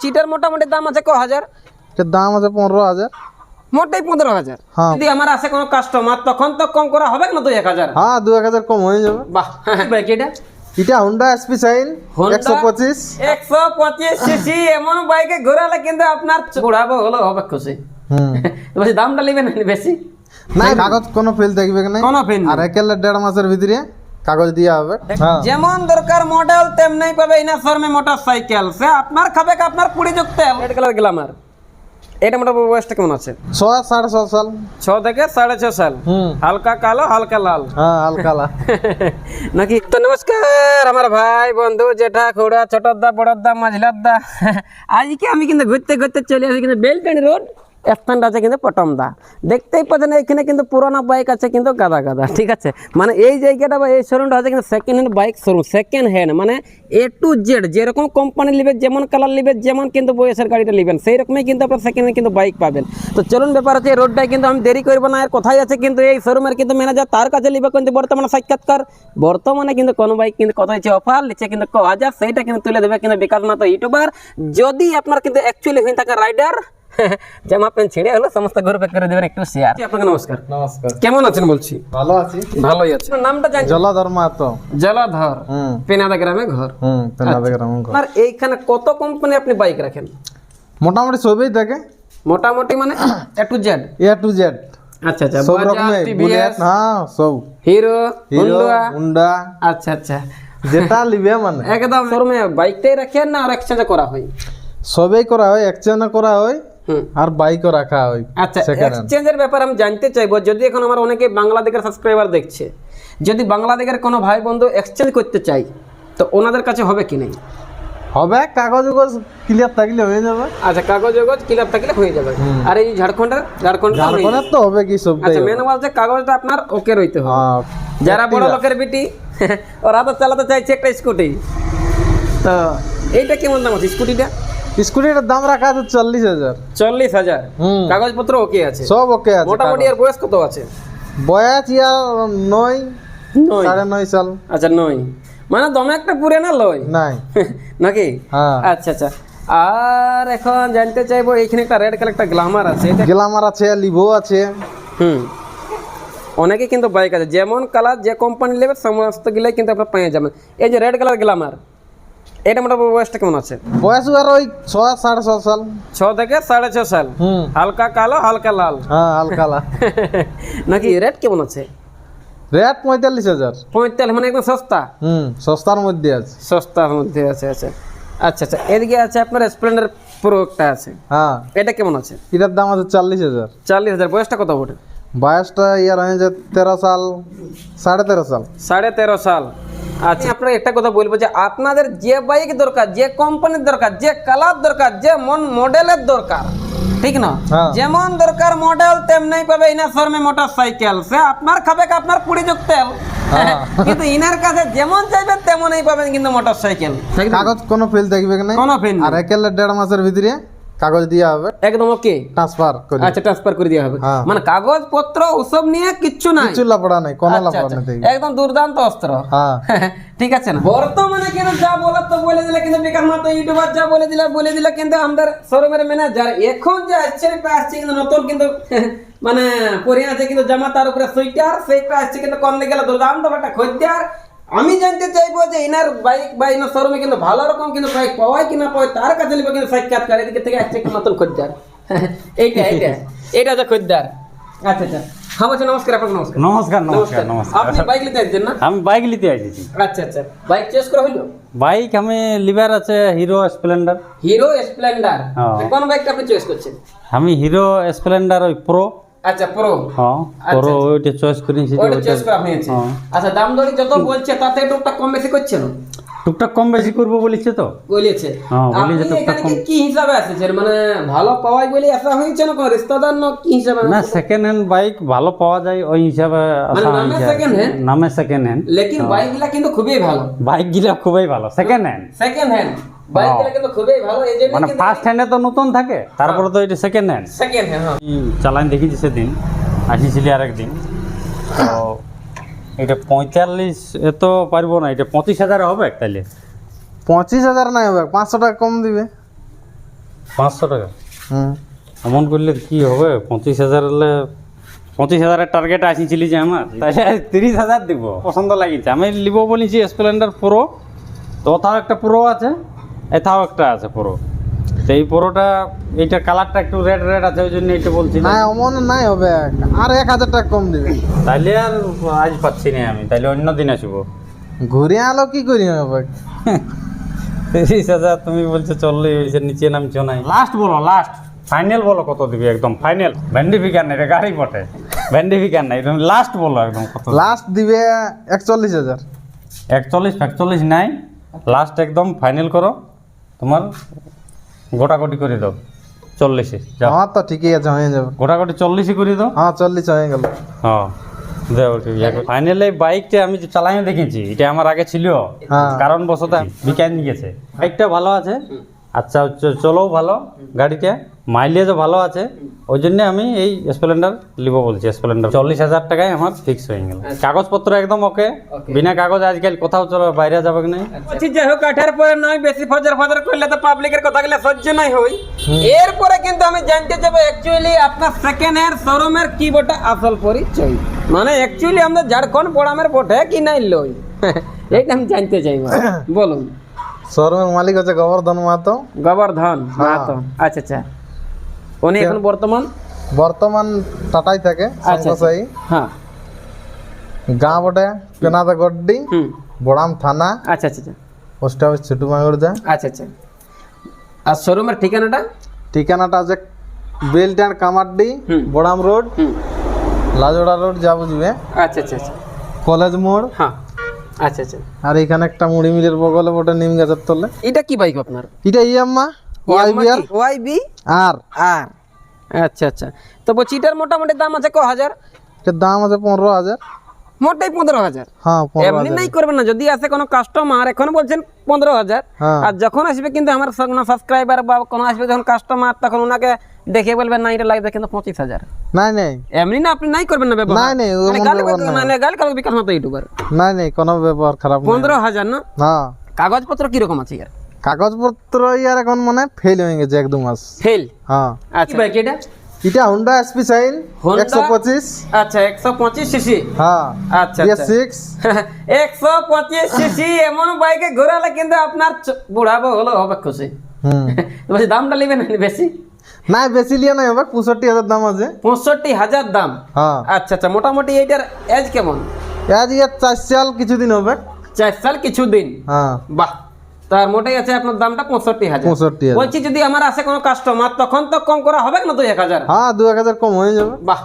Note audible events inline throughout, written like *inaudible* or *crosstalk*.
Cheater মোটামুটি দাম আছে ক হাজার? দাম আছে পনেরো হাজার। মোটাই পনেরো হাজার। হ্যাঁ। যদি আমার আসে কোনো কাস্টমার তখন তো কম করা হবে না দুই এক হাজার? হ্যাঁ দু এক হাজার কম হয়ে যাবে। বাহ বাইক এটা? এটা হুন্ডা এসপি সাইন Honda? একশো পঁচিশ। একশো পঁচিশ সিসি এমন বাইকে ঘোরালে কিন্তু আপনার ঘোরাবো হলো হবে খুশি। হুম। *laughs* দামটা নেবেন বেশি? না কাগজ কোনো ফেল থাকবে না কোনো ফেল আর একেলে দেড় মাসের ভিতরে কাগজ দিয়া হবে। হ্যাঁ। যেমন দরকার মডেল তেমনি পাবে ইনা শর্মে মোটর সাইকেল সে আপনার খাবে কি আপনার কুড়ি যোগ তেল? রেড কালার গ্লামার এটা মোটামুটি বয়সটা কেমন আছে? ছ সাড়ে ছ সাল। ছ থেকে সাড়ে ছ সাল। হুম। হালকা কালো হালকা লাল। হ্যাঁ হালকা লাল। *laughs* নাকি? তো নমস্কার আমার ভাই বন্ধু জেঠা খুড়া ছোটর দা বড়র দা মাঝলার দা *laughs* আজকে আমি কিন্তু ঘুরতে ঘুরতে চলে আসি কিন্তু বেলটানি রোড স্থানটা আছে কিন্তু পটম দা। দেখতেই পাচ্ছেন এখানে কিন্তু পুরোনো বাইক আছে কিন্তু গাদা গাদা, ঠিক আছে? মানে এই জায়গাটা বা এই শোরুমটা আছে কিন্তু second hand bike showroom second hand মানে এ টু জেড যেরকম কোম্পানি নেবে, যেমন কালার নেবে, যেমন কিন্তু বয়সের গাড়িটা নেবেন সেই রকমই কিন্তু আপনার সেকেন্ড হ্যান্ড কিন্তু বাইক পাবেন। তো চলুন ব্যাপার হচ্ছে এই রোডটাই কিন্তু আমি দেরি করব না আর কোথায় আছে কিন্তু এই শোরুমের কিন্তু ম্যানেজার তার কাছে নেবে কিন্তু বর্তমানে সাক্ষাৎকার। বর্তমানে কিন্তু কোনো বাইক কিন্তু কত হচ্ছে অফার নিচ্ছে কিন্তু ক হাজার, সেইটা কিন্তু তুলে দেবে কিন্তু বিকাশ মাত্র ইউটিউবার যদি আপনার কিন্তু অ্যাকচুয়ালি হয়ে থাকে রাইডার জামা প্যান্ট ছিঁড়ে হলো সমস্ত ঘর প্যাক করে দেবেন একটু শেয়ার আপনাকে নমস্কার। নমস্কার। কেমন আছেন বলছি? ভালো আছি। ভালোই আছে। নামটা জানি জলাধর মাহাতো। জলাধর? হুম। পেনাদা গ্রামে ঘর? হুম পেনাদে গ্রাম আপনার এইখানে কত কোম্পানি আপনি বাইক রাখেন? মোটামুটি সবই থাকে। মোটামুটি মানে A to Z A to Z আচ্ছা আচ্ছা। সব রকমের। বুলেট হ্যাঁ সব। হিরো হিরো হুন্ডা আচ্ছা আচ্ছা। যেটা লিবে মানে। *laughs* একদম। শোরুমে বাইকটাই রাখেন না আর এক্সচেঞ্জ করা হয়? সবই করা হয় এক্সচেঞ্জ করা হয়। আর বাইকও রাখা হয় আচ্ছা এক্সচেঞ্জের ব্যাপারে আমি জানতে চাইব যদি এখন আমার অনেকে বাংলাদেশের সাবস্ক্রাইবার দেখছে যদি বাংলাদেশের কোনো ভাই বন্ধু এক্সচেঞ্জ করতে চাই তো ওনাদের কাছে হবে কি নেই? হবে কাগজ উগজ ক্লিয়ার থাকলে হয়ে যাবে। আচ্ছা কাগজ কাগজ ক্লিয়ার থাকলে হয়ে যাবে। আর এই ঝাড়খণ্ডের ঝাড়খণ্ড ঝাড়খণ্ডের তো হবে কি সব আচ্ছা মেন বলছে কাগজটা আপনার ওকে রইতে হবে। হ্যাঁ যারা বড় লোকের বিটি *laughs* ওরা তো চালাতে চাইছে একটা স্কুটি তো এইটা কেমন দাম আছে? স্কুটিটা স্কুটিটার দাম রাখা আছে চল্লিশ হাজার। চল্লিশ হাজার? কাগজপত্র ওকে আছে? সব ওকে আছে মোটামুটি এর বয়স কত আছে? বয়স ইয়ার নয় সাড়ে নয় সাল। আচ্ছা নয়। মানে দমে একটা পুরে না লয়? নাই। *laughs* নাকি? হ্যাঁ। আচ্ছা আচ্ছা। আর এখন জানতে চাইব এইখানে একটা রেড কালার একটা গ্লামার আছে। গ্লামার আছে লিভো আছে। হুম। অনেকে কিন্তু বাইক আছে। যেমন কালার যে কোম্পানি নেবে সমস্ত গুলাই কিন্তু আপনার পেয়ে যাবেন এই যে রেড কালার গ্লামার এটা মোটামুটি বয়সটা কেমন আছে? বয়স আর ওই ছ সাড়ে ছ সাল। ছ থেকে সাড়ে ছ সাল। হালকা কালো হালকা লাল। হ্যাঁ হালকালা *laughs* নাকি রেট কেমন আছে? রেট পঁয়তাল্লিশ হাজার। পঁয়তাল্লিশ মানে একদম সস্তা? হুম সস্তার মধ্যে আছে। সস্তার মধ্যে আছে আচ্ছা। আচ্ছা আচ্ছা এদিকে আছে আপনার স্প্লেন্ডার প্রো একটা আছে। হ্যাঁ। এটা কেমন আছে? এটার দাম আছে চল্লিশ হাজার। চাল্লিশ হাজার বয়সটা কত ওঠে বয়সটা ইয়ার হয়েছে তেরো সাল সাড়ে তেরো সাল। সাড়ে তেরো সাল। আচ্ছা। আপনার একটা কথা বলব যে আপনাদের যে বাইক দরকার যে কোম্পানির দরকার যে কালার দরকার যে মন মডেলের দরকার ঠিক না? হ্যাঁ। যেমন দরকার মডেল তেমনি পাবে ইনার শর্মে মোটর সাইকেল সে আপনার খাবে আপনার কুড়ি যোগ তেল। হ্যাঁ। *laughs* কিন্তু ইনার কাছে যেমন চাইবেন তেমনই পাবেন কিন্তু মোটর সাইকেল কাগজ কোনো ফেল দেখবে না কোনো ফেন আর একেলে দেড় মাসের ভিতরে কাগজ দেওয়া হবে। একদম ওকে ট্রান্সফার করে। আচ্ছা ট্রান্সফার করে দেওয়া হবে। হ্যাঁ। মানে কাগজপত্র ওসব নিয়ে কিচ্ছু নাই? কিছু লাপড়া নাই কোনো আচ্ছা, লাপড়া আচ্ছা। নেই একদম দুর্দান্ত অস্ত্র। হ্যাঁ। *laughs* ঠিক আছে না? বর্তমানে কিন্তু যা বলার তো বলে দিলে কিন্তু বেকার মতো ইউটিউবার যা বলে দিলে বলে দিলে কিন্তু আমাদের শোরুমের ম্যানেজার এখন যে আসছে একটা আসছে কিন্তু নতুন কিন্তু *laughs* মানে পরে আছে কিন্তু জামা তার উপরে সুইটার সেইটা আসছে কিন্তু কম গেলে। দুর্দান্ত একটা খদ্দের। আমি জানতে চাইব যে এনার বাইক বা এনার শোরুমে কিন্তু ভালো রকম কিন্তু বাইক পাওয়ায় কিনা পাওয়ায় তার কাছে নিবে কিন্তু সাক্ষাৎকার এদিকে থেকে আসছে একটা নতুন খদ্দের। *laughs* এইটা এইটা এইটা হচ্ছে খদ্দের। আচ্ছা আচ্ছা। হ্যাঁ বলছি নমস্কার আপনাকে নমস্কার। নমস্কার নমস্কার নমস্কার। আপনি বাইক নিতে আসছেন না? আমি বাইক নিতে এসেছি আচ্ছা আচ্ছা। বাইক চয়েস করা হইল? বাইক আমি লিভার আছে হিরো স্প্লেন্ডার হিরো স্প্লেন্ডার। কোন বাইকটা আপনি চয়েস করছেন? আমি হিরো স্প্লেন্ডার ওই প্রো আচ্ছা প্রো হ্যাঁ প্রো ওইটা চয়েস করেছি ওইটা চয়েস করা হয়েছে হ্যাঁ। আচ্ছা দাম দরি যত বলছে তাতে একটু কম বেশি করছে না? টুকটাক কম বেশি করব বলেছে তো? বলেছে। হ্যাঁ, আপনি টুকটাক এখানে কি- হিসাবে আসেছেন মানে ভালো পাওয়াই বলে আসা হয়েছে না কোন রিস্তাদার না কি হিসাবে না সেকেন্ড হ্যান্ড বাইক ভালো পাওয়া যায় ওই হিসাবে আসা নামে second hand? নামে সেকেন্ড হ্যান্ড লেকিন বাইকগুলা কিন্তু খুবই ভালো। বাইক গিলা খুবই ভালো সেকেন্ড হ্যান্ড সেকেন্ড হ্যান্ড বাইকগুলা কিন্তু খুবই ভালো এই জন্য মানে ফার্স্ট হ্যান্ডে তো নতুন থাকে তারপরে তো এটা সেকেন্ড হ্যান্ড সেকেন্ড হ্যান্ড চালান দেখেছি সেদিন আসিছিলি আর একদিন তো এটা পঁয়তাল্লিশ এ তো পারব না এটা পঁচিশ হাজার হবে তাহলে পঁচিশ হাজার নাই হবে পাঁচশো টাকা কম দিবে। পাঁচশো টাকা? হুম। এমন করলে কি হবে? পঁচিশ হাজার হলে পঁচিশ হাজারের টার্গেট আসিছিলি যে আমার তাহলে তিরিশ হাজার দিব। পছন্দ লাগিছে। আমি নিব বলেছি স্প্লেন্ডার প্রো তো ওথাও একটা প্রো আছে এথাও একটা আছে প্রো। তো এই প্রোটা এইটার কালারটা একটু রেড রেড আছে ওই জন্য এটা বলছি না। অমন নাই হবে। আর এক হাজার টাকা কম দিবে। তাইলে আর আজ পাচ্ছি না আমি তাইলে অন্য দিন আসব। ঘুরে আলো কি করি হবে তিরিশ হাজার তুমি বলছো চললে ওইসের নিচে নামছো নাই। লাস্ট বলো লাস্ট ফাইনাল বলো কত দিবি একদম ফাইনাল ভ্যান্ডিফিকার নাই এটা গাড়ি বটে। ভ্যান্ডিফিকার নাই তুমি লাস্ট বলো একদম কত লাস্ট দিবে একচল্লিশ হাজার। একচল্লিশ ফ্যাকচল্লিশ নাই। লাস্ট একদম ফাইনাল করো। তোমার গোটাগটি করে দাও চল্লিশে হ্যাঁ তো ঠিকই আছে হয়ে যাবে। গোটাকটি চল্লিশে করে দাও। হ্যাঁ চল্লিশ হয়ে গেল। হ্যাঁ ফাইনালি বাইকটা আমি চালাই দেখেছি এটা আমার আগে ছিল। হ্যাঁ। কারণ বশত বিকান গেছে বাইকটা ভালো আছে। আচ্ছা চলো ভালো গাড়িটা মাইলেজও ভালো আছে। ওই জন্য আমি এই স্প্লেন্ডার নিব বলছি স্প্লেন্ডার। চল্লিশ হাজার টাকায় আমার ফিক্স হয়ে গেল। কাগজপত্র একদম ওকে। বিনা কাগজ আজকাল কোথাও চলো বাইরে যাবে কি নাই। বলছি যাই হোক আঠার পরে নয় বেশি ফজর ফজর করলে তো পাবলিকের কথা কথাগুলো সহ্য নাই হই। এরপরে কিন্তু আমি জানতে যাব অ্যাকচুয়ালি আপনার সেকেন্ড হ্যান্ড শোরুমের কি বটে আসল পরিচয়। মানে অ্যাকচুয়ালি আমরা ঝাড়খণ্ড পড়ামের বটে কি নাই লই? *laughs* এইটা আমি জানতে চাইব। *coughs* বলুন। শোরুমের মালিক হচ্ছে গোবর্ধন মাহাতো। গোবর্ধন মাহাতো। আচ্ছা আচ্ছা। উনি এখন বর্তমান? বর্তমান টাটাই থাকে আচ্ছা শঙ্করসাই হ্যাঁ। গাঁ বটে পেনাদা গড্ডি বড়াম থানা আচ্ছা আচ্ছা আচ্ছা। পোস্ট অফিস ছোটু মাগুরদা আচ্ছা আচ্ছা। আর শোরুমের ঠিকানাটা? ঠিকানাটা আছে belt and Kamardi. Baram road Lajora road যা বুঝবে আচ্ছা আচ্ছা আচ্ছা। কলেজ মোড়। হ্যাঁ। আচ্ছা আচ্ছা। আর এখানে একটা মুড়ি মিলের বগলে বটে নিম গাছের তলে। এটা কি বাইক আপনার? এটা ইয়াম্মা ওয়াইবিআর ওয়াই বি আর। আর। আচ্ছা আচ্ছা। তো বলছি এটার মোটামুটি দাম আছে ক হাজার? এটার দাম আছে পনেরো হাজার। মোটাই পনেরো হাজার। হ্যাঁ এমনি নাই করবেন না যদি আসে কোনো কাস্টমার এখন বলছেন পনেরো হাজার। হ্যাঁ। আর যখন আসবে কিন্তু আমার কোনো সাবস্ক্রাইবার বা কোনো আসবে যখন কাস্টমার তখন ওনাকে দেখে বলবেন না এটা লাগবে কিন্তু পঁচিশ হাজার। নাই নাই। এমনি না আপনি নাই করবেন না ব্যবহার। নাই, নাই, মানে গালি। মানে গালি কালো বিকাশ মতো ইউটিউবার নাই নাই কোনো ব্যবহার খারাপ পনেরো হাজার না? হ্যাঁ কাগজপত্র কীরকম আছে ইয়ার? কাগজপত্র ইয়ার এখন মানে ফেল হয়ে গেছে এক দু মাস। ফেল হ্যাঁ। আচ্ছা। বাইক এটা? এটা হুন্ডা এসপি সাইন Honda? একশো পঁচিশ। আচ্ছা একশো পঁচিশ সিসি হ্যাঁ আচ্ছা আচ্ছা। সিক্স *laughs* একশো পঁচিশ সিসি এমন বাইকে ঘোরালে কিন্তু আপনার বুড়াবো হলো হবে খুশি। হুম। *laughs* বলছি দামটা নেবেন বেশি? না বেশি লিয়ে নাই হবে পঁয়ষট্টি হাজার দাম আছে। পঁয়ষট্টি হাজার দাম? হ্যাঁ। আচ্ছা আচ্ছা মোটামুটি এটার এজ কেমন? এজ ইয়ার চার সাল কিছুদিন হবে। চার সাল কিছু দিন হ্যাঁ। বাহ তার মোটাই আছে আপনার দামটা পঁয়ষট্টি হাজার। পঁয়ষট্টি বলছি যদি আমার আসে কোনো কাস্টমার তখন তো কম করা হবে না দুই এক হাজার? হ্যাঁ দু এক হাজার কম হয়ে যাবে। বাহ।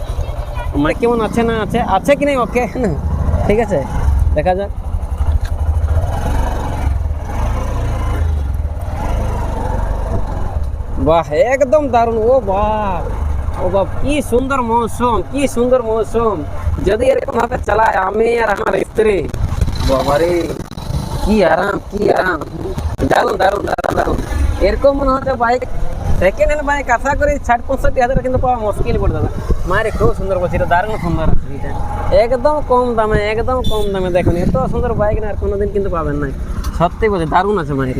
*laughs* মানে কেমন আছে না আছে আছে কি নাই? ওকে। *laughs* ঠিক আছে দেখা যাক। বাহ একদম দারুণ। ও বাহ ও বাপ কি সুন্দর মৌসুম কি সুন্দর মৌসুম। যদি এরকম ভাবে চালায় আমি আর আমার স্ত্রী। বাবারে। কি আরাম কি আরাম। দারুণ দারুণ দারুণ দারুণ। এরকম মনে হচ্ছে বাইক সেকেন্ড হ্যান্ড বাইক আশা করি ষাট, পঁয়ষট্টি হাজার কিন্তু পাওয়া মুশকিল পড়ে যাবে। মায়ের খুব সুন্দর বলছি এটা দারুণ সুন্দর আছে এটা। একদম কম দামে, একদম কম দামে দেখুন, এত সুন্দর বাইক না আর কোনোদিন কিন্তু পাবেন না সত্যি বলছি দারুণ আছে মায়ের